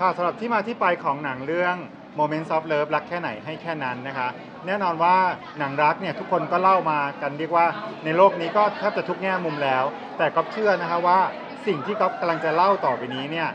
ค่ะสำหรับที่มาที่ไปของหนังเรื่อง Moments of Love รักแค่ไหนให้แค่นั้นนะคะ แน่นอนว่าหนังรักเนี่ยทุกคนก็เล่ามากันเรียกว่าในโลกนี้ก็แทบจะทุกแง่มุมแล้ว แต่ก็เชื่อนะคะว่าสิ่งที่ก๊อฟกำลังจะเล่าต่อไปนี้เนี่ย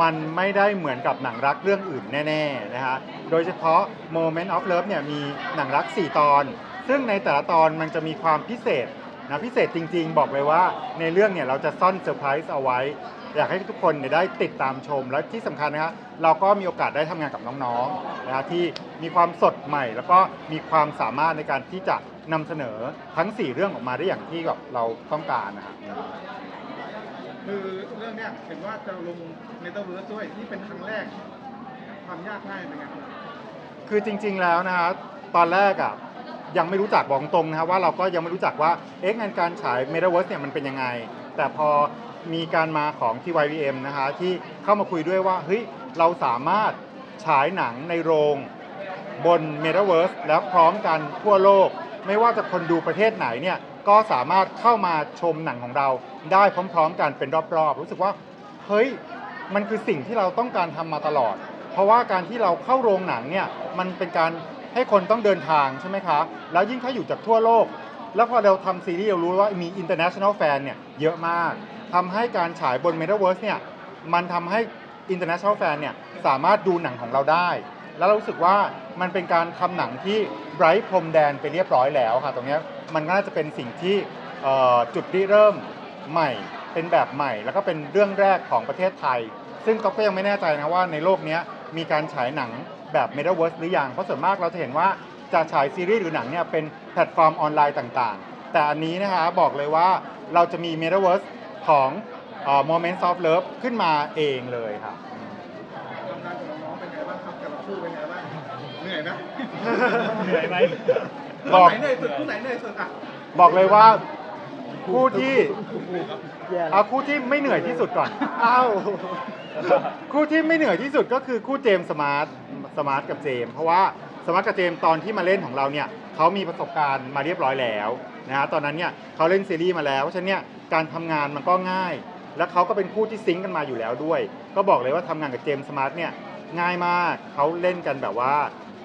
มันไม่ได้เหมือนกับหนังรักเรื่องอื่นแน่ๆนะคะโดยเฉพาะ Moment of Love เนี่ยมีหนังรัก 4 ตอน ซึ่งในแต่ละตอนมันจะมีความพิเศษ นะพิเศษจริง ๆ บอกเลยว่าในเรื่องเนี่ยเราจะซ่อนเซอร์ไพรส์เอาไว้ อยากให้ทุกคนเนี่ยได้ติดตามชมและที่สำคัญนะครับเราก็มีโอกาสได้ทำงานกับน้องๆนะฮะที่มีความสดใหม่ แล้วก็มีความสามารถในการที่จะนำเสนอทั้ง 4 เรื่องออกมาได้อย่างที่แบบเราต้องการนะครับ คือเรื่องเนี้ยเห็นว่าจะลงเมตาเวิร์สด้วยที่เป็นครั้งแรก ความยากง่ายเป็นไงครับคือจริงๆแล้วนะฮะตอนแรกอะ ยังไม่รู้จักบอกตรงนะครับว่าเราก็ยังไม่รู้จักว่าเอ๊ะงานการฉาย Metaverse เนี่ยมันเป็นยังไง แต่พอมีการมาของ TYVM นะฮะที่เข้ามาคุยด้วยว่าเฮ้ยเราสามารถฉายหนังในโรงบน Metaverse แล้วพร้อมกันทั่วโลก ไม่ว่าจะคนดูประเทศไหนเนี่ยก็สามารถเข้ามาชมหนังของเราได้พร้อม ๆ กันเป็นรอบๆ รู้สึกว่าเฮ้ยมันคือสิ่งที่เราต้องการทำมาตลอด เพราะว่าการที่เราเข้าโรงหนังเนี่ยมันเป็นการ ให้คนต้องเดินทางใช่ไหมคะ แล้วยิ่งถ้าอยู่จากทั่วโลก แล้วพอเราทำซีรีส์เรารู้ว่ามี international fan เนี่ยเยอะมากทำให้การฉายบน Metaverse เนี่ยมันทำให้ international fan เนี่ยสามารถดูหนังของเราได้ แล้วเรารู้สึกว่ามันเป็นการทำหนังที่ไร้พรมแดนไปเรียบร้อยแล้วค่ะ ตรงนี้มันก็น่าจะเป็นสิ่งที่จุดริเริ่มใหม่เป็นแบบใหม่ แล้วก็เป็นเรื่องแรกของประเทศไทย ซึ่งก็ยังไม่แน่ใจนะว่าในโลกนี้มีการฉายหนัง แบบ Metaverse หรือยัง เพราะส่วนมากเราจะเห็นว่าจะฉายซีรีส์หรือหนังเนี่ยเป็นแพลตฟอร์มออนไลน์ต่างๆ แต่อันนี้นะคะบอกเลยว่าเราจะมี Metaverse ของเอ่อ Moments of Love ขึ้นมาเองเลยครับทำงานกับน้องๆเป็นไงบ้างครับกับคู่เป็นไงบ้างเหนื่อยไหมเหนื่อยไหมบคู่อกไหนเหนื่อยสุดคู่ไหนเหนื่อยสุดอะบอกเลยว่าคู่ที่เอาคู่ที่ไม่เหนื่อยที่สุดก่อนอ้าวคู่ที่ไม่เหนื่อยที่สุดก็คือคู่เจมส์สมาร์ท สมาร์ทกับเจมส์เพราะว่าสมาร์ทกับเจมส์ตอนที่มาเล่นของเราเนี่ยเขามีประสบการณ์มาเรียบร้อยแล้วนะฮะตอนนั้นเนี่ยเขาเล่นซีรีส์มาแล้วเพราะฉะนั้นเนี่ยการทำงานมันก็ง่าย แล้วเขาก็เป็นคู่ที่ซิงค์กันมาอยู่แล้วด้วย ก็บอกเลยว่าทำงานกับเจมส์สมาร์ทเนี่ยง่ายมากเขาเล่นกันแบบว่า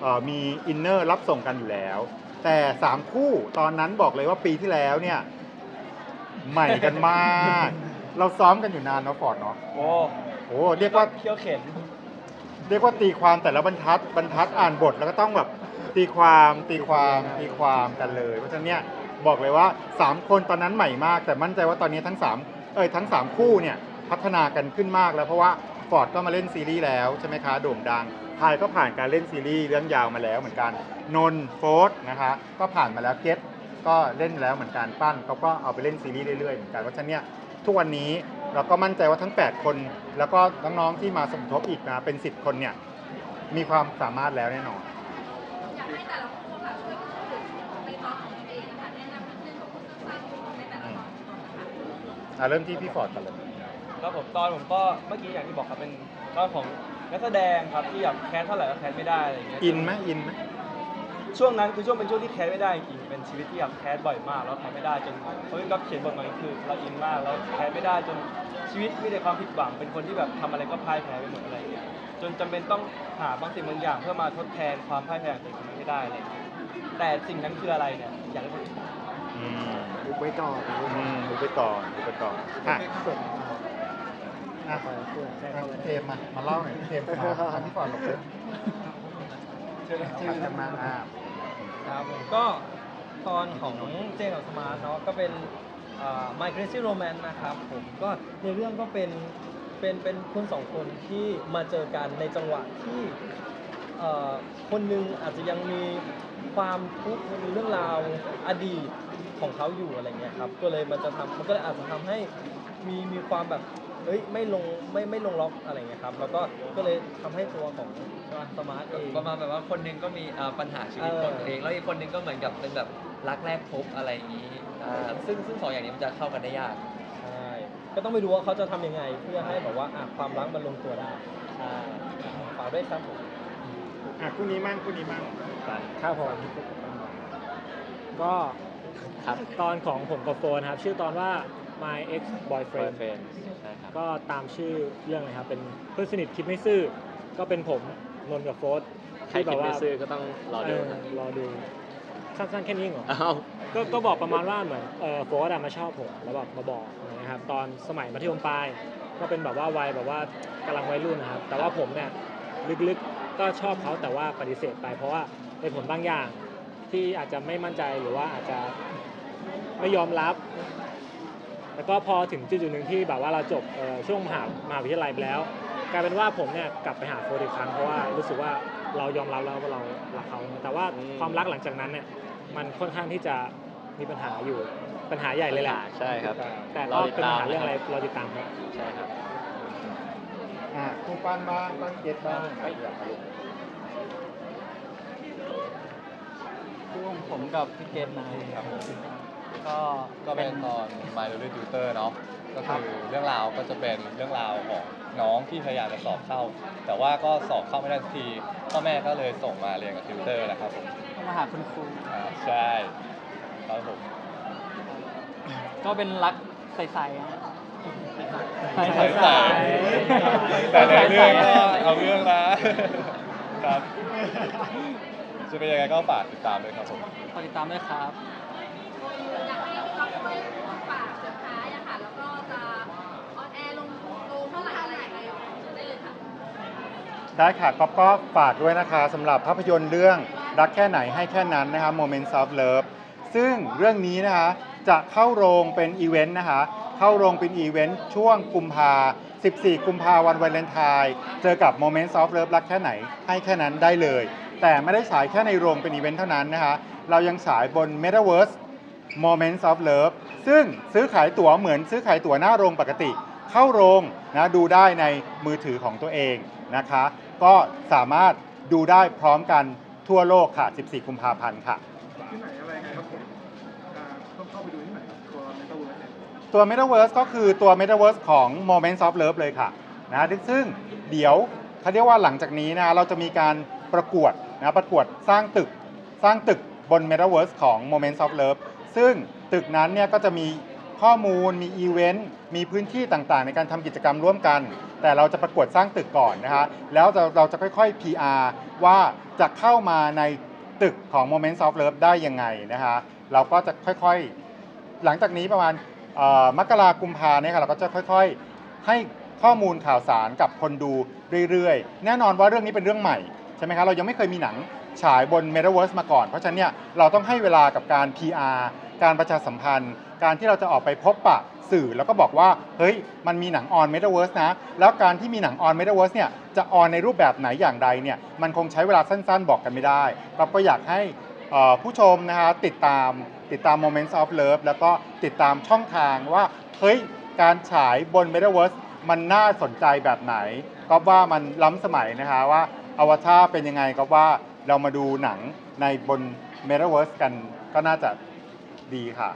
เอ่อมีอินเนอร์รับส่งกันอยู่แล้ว แต่สามคู่ตอนนั้นบอกเลยว่าปีที่แล้วเนี่ยใหม่กันมาก เราซ้อมกันอยู่นานเนาะฟอร์ดเนาะโอ้โอ้เรียกว่าเคี่ยวเข็น เรียกว่าตีความแต่ละบรรทัดบรรทัดอ่านบทแล้วก็ต้องแบบตีความตีความตีความกันเลย เพราะฉะนั้นเนี่ยบอกเลยว่า 3 คนตอนนั้นใหม่มาก แต่มั่นใจว่าตอนนี้ทั้ง3เอ้ยทั้ง 3 คู่เนี่ยพัฒนากันขึ้นมากแล้วเพราะว่าฟอร์ดก็มาเล่นซีรีส์แล้วใช่ไหมคะโด่งดังพายก็ผ่านการเล่นซีรีส์เรื่องยาวมาแล้วเหมือนกันนนท์โฟร์นะคะก็ผ่านมาแล้วเกตก็เล่นแล้วเหมือนกันปั้นเขาก็เอาไปเล่นซีรีส์เรื่อยๆเหมือนกันเพราะฉะนั้นเนี่ยทุกวันนี้ เราก็มั่นใจว่าทั้ง 8 คน แล้วก็น้องๆที่มาสมทบอีกนะเป็น 10 คนเนี่ยมีความสามารถแล้วแน่นอน อยากให้แต่ละคู่ค่ะช่วยพูดถึงในตอนของตัวเองนะคะแนะนำนิดนึงของผู้สั้นๆในแต่ละตอนอะเริ่มที่พี่ฟอร์ดก่อนเลยครับผมตอนผมก็เมื่อกี้อย่างที่บอกครับเป็นตอนของนักแสดงครับที่แบบแคสเท่าไหร่ก็แคสไม่ได้อะไรอย่างเงี้ยอินไหมอินไหมช่วงนั้นคือช่วงเป็นช่วงที่แคสไม่ได้จริง เป็นชีวิตที่แบบแคสบ่อยมาก แล้วแคสไม่ได้จนเขาก็เขียนบทมาคือเราอินมากแล้วแคสไม่ได้จนชีวิตมีแต่ความผิดหวัง เป็นคนที่แบบทำอะไรก็พ่ายแพ้ไปหมดอะไรอย่างเงี้ยจนจำเป็นต้องหาบางสิ่งบางอย่าง เพื่อมาทดแทนความพ่ายแพ้ของตัวเองให้ได้อะไรอย่างเงี้ยแต่สิ่งนั้นคืออะไรเนี่ยอยากให้คนอื่นบอกอืมอุบไว้ก่อนอุบไว้อืก่อนมดูไปก่อดูไปก่อนอะเสร็จอะไปเพื่อนใช่อะเขาเทมมา มาเล่าหน่อยเทมมาทำพี่ฟอร์ดหลบเลยเชื่อไหมชื่อกันมาอ่า ครับผมก็ ตอนของเจนกับสมาร์ทเนาะก็เป็น My Crazy Romance นะครับผมก็ในเรื่องก็เป็นเป็นเป็นคนสองคนที่มาเจอกันในจังหวะที่คนหนึ่งอาจจะยังมีความทุกข์มีเรื่องราวอดีตของเขาอยู่อะไรเงี้ยครับก็เลยมันจะทำมันก็เลยอาจจะทำให้มีมีความแบบเอ้ยไม่ลงไม่ไม่ลงล็อกอะไรเงี้ยครับแล้วก็ก็เลยทำให้ตัวของสมาร์ทเองประมาณแบบว่าคนหนึงก็มีปัญหาชีวิตของตัวเอง แล้วอีกคนหนึงก็เหมือนกับเป็นแบบ รักแรกพบอะไรอย่างนี้อ่าซึ่งซึ่งสองอย่างนี้มันจะเข้ากันได้ยาก ใช่ก็ต้องไปดูว่าเขาจะทำยังไง เพื่อให้แบบว่าอะความรักมันลงตัวได้ใช่ฝากด้วยครับผม อะคู่นี้มั่งคู่นี้มั่งครับผมก็ครับ ตอนของผมกับโฟนครับ ชื่อตอนว่า my ex boyfriend ใช่ครับก็ตามชื่อเรื่องเลยครับ เป็นเพื่อนสนิทคิดไม่ซื่อ ก็เป็นผมนนท์กับโฟสใครคิดไม่ซื่อก็ต้องรอดูเรอดู สั้นๆแค่นี้เองเหรออ้าวก็ก็บอกประมาณว่าเหมือนเออโฟร์ดมาชอบผมแล้วแบบมาบอกนะครับตอนสมัยมัธยมปลายก็เป็นแบบว่าวัยแบบว่ากำลังวัยรุ่นนะครับ แต่ว่าผมเนี่ยลึกๆก็ชอบเขาแต่ว่าปฏิเสธไป เพราะว่าเป็นผลบางอย่างที่อาจจะไม่มั่นใจหรือว่าอาจจะไม่ยอมรับแล้วก็พอถึงจุดๆหนึ่งที่แบบว่าเราจบเอ่อช่วงมหามหาวิทยาลัยไปแล้ว กลายเป็นว่าผมเนี่ยกลับไปหาโฟร์อีกครั้งเพราะว่ารู้สึกว่า เรายอมรับแล้วว่าเรารักเขา แต่ว่าอืมความรักหลังจากนั้นเนี่ยมันค่อนข้างที่จะมีปัญหาอยู่ปัญหาใหญ่เลยแหละใช่ครับ แต่แต่รก็อติดเป็นปัญตามหาเรื่องอะไรนะครับเราติดตามครับใช่ครับอะคุณปันบ้างปันเก็ตบ้างคู่ของผมกับพี่เกตนะครับ ก็ก็เป็นตอน My Little Tutor เนาะก็คือเรื่องราวก็จะเป็นเรื่องราวของน้องที่พยายามจะสอบเข้า แต่ว่าก็สอบเข้าไม่ได้สักทีพ่อแม่ก็เลยส่งมาเรียนกับติวเตอร์นะครับผมต้องมาหาคุณครูอ่าใช่ครับผมก็เป็นรักใสๆอะใสๆแต่ในเรื่องก็เอาเรื่องนะครับจะเป็นยังไงก็ฝากติดตามด้วยครับผมฝากติดตามด้วยครับอยาก ให้พี่ก๊อฟช่ฝากสุดท้ายอะค่ะ แล้วก็จะออนแอร์ลงลงเท่าไหร่อะไรยังไงได้เลยค่ะได้ค่ะก๊อฟก็ฝากด้วยนะคะสำหรับภาพยนตร์เรื่องรักแค่ไหนให้แค่นั้นนะคะ Moments of Love ซึ่งเรื่องนี้นะคะจะเข้าโรงเป็นอีเวนต์นะคะเข้าโรงเป็นอีเวนต์ช่วงกุมภา14 กุมภาวันวาเลนไทน์เจอกับ Moments of Love รักแค่ไหนให้แค่นั้นได้เลย แต่ไม่ได้ฉายแค่ในโรงเป็นอีเวนต์เท่านั้นนะคะ เรายังฉายบน Metaverse Moments of Love ซึ่งซื้อขายตั๋วเหมือนซื้อขายตั๋วหน้าโรงปกติ เข้าโรงนะดูได้ในมือถือของตัวเองนะคะ ก็สามารถดูได้พร้อมกันทั่วโลกค่ะ 14 กุมภาพันธ์ค่ะ ที่ไหนอะไรไงครับผมอ่าต้องเข้าไปดูที่ไหนครับตัวเมตาเวิร์สเนี่ยตัว Metaverse ก็คือตัว Metaverse ของ Moments of Love เลยค่ะนะซึ่งเดี๋ยวเขาเรียกว่าหลังจากนี้นะเราจะมีการประกวดนะประกวดสร้างตึกสร้างตึกบน Metaverse ของ Moments of Love ซึ่งตึกนั้นเนี่ยก็จะมีข้อมูลมีอีเวนต์มีพื้นที่ต่างๆ ในการทำกิจกรรมร่วมกัน แต่เราจะประกวดสร้างตึกก่อนนะคะแล้วเราเราจะค่อยๆ PR ว่าจะเข้ามาในตึกของ Moments of Love ได้ยังไงนะคะเราก็จะค่อยๆ หลังจากนี้ประมาณเอ่อมกรากุมภาเนี่ยค่ะเราก็จะค่อยๆ ให้ข้อมูลข่าวสารกับคนดูเรื่อยๆ แน่นอนว่าเรื่องนี้เป็นเรื่องใหม่ ช่ไหมคะเรายังไม่เคยมีหนังฉายบน Metaverse มาก่อน เพราะฉะนั้นเนี่ยเราต้องให้เวลากับการ PR การประชาสัมพันธ์ การที่เราจะออกไปพบปะสื่อแล้วก็บอกว่าเฮ้ยมันมีหนังออน Metaverse นะ แล้วการที่มีหนังออน Metaverse เนี่ยจะออนในรูปแบบไหนอย่างใดเนี่ยมันคงใช้เวลาสั้นๆ บอกกันไม่ได้ก็ก็อยากให้ผู้ชมนะฮะติดตามติดตาม Moments of Love แล้วก็ติดตามช่องทางว่าเฮ้ยการฉายบน Metaverse มันน่าสนใจแบบไหน ก็ว่ามันล้ำสมัยนะคะว่า อวตารเป็นยังไงก็ว่าเรามาดูหนังในบนเมตาเวิร์สกันก็น่าจะดีค่ะ